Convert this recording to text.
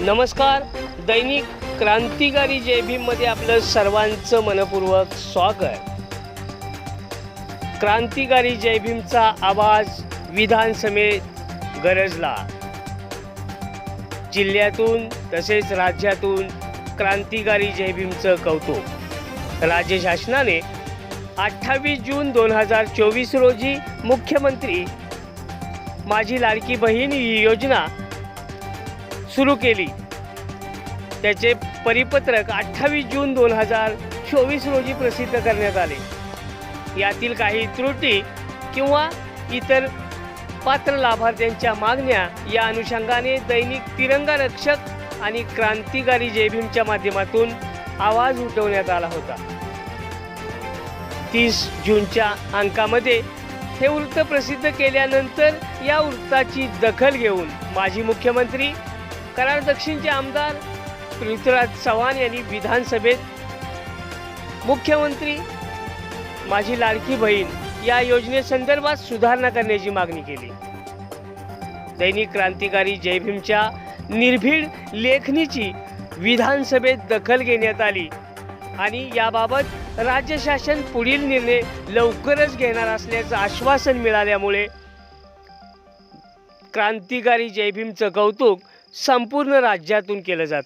नमस्कार. दैनिक क्रांतिकारी जय भीममध्ये आपलं सर्वांचं मनपूर्वक स्वागत. क्रांतिकारी जय भीमचा आवाज विधानसभेत गरजला. जिल्ह्यातून तसेच राज्यातून क्रांतिकारी जय भीमचं कौतुक. राज्य शासनाने अठ्ठावीस जून दोन हजार चोवीस रोजी मुख्यमंत्री माझी लाडकी बहीण ही योजना सुरू केली. त्याचे परिपत्रक अठ्ठावीस जून दोन हजार चोवीस रोजी प्रसिद्ध करण्यात आले. यातील काही त्रुटी किंवा इतर पात्र लाभार्थ्यांच्या मागण्या या अनुषंगाने दैनिक तिरंगा रक्षक आणि क्रांतिकारी जयभीमच्या माध्यमातून आवाज उठवण्यात आला होता. तीस जूनच्या अंकामध्ये हे वृत्त प्रसिद्ध केल्यानंतर या वृत्ताची दखल घेऊन माजी मुख्यमंत्री कराड दक्षिणचे आमदार पृथ्वीराज चव्हाण यांनी विधानसभेत. मुख्यमंत्री माझी लाडकी बहीण या योजनेसंदर्भात सुधारणा करण्याची मागणी केली. दैनिक क्रांतिकारी जय भीमच्या निर्भीड लेखणीची विधानसभेत दखल घेण्यात आली आणि याबाबत राज्य शासन पुढील निर्णय लवकरच घेणार असल्याचं आश्वासन मिळाल्यामुळे क्रांतिकारी जयभीमचं कौतुक संपूर्ण राज्यातून केलं जात.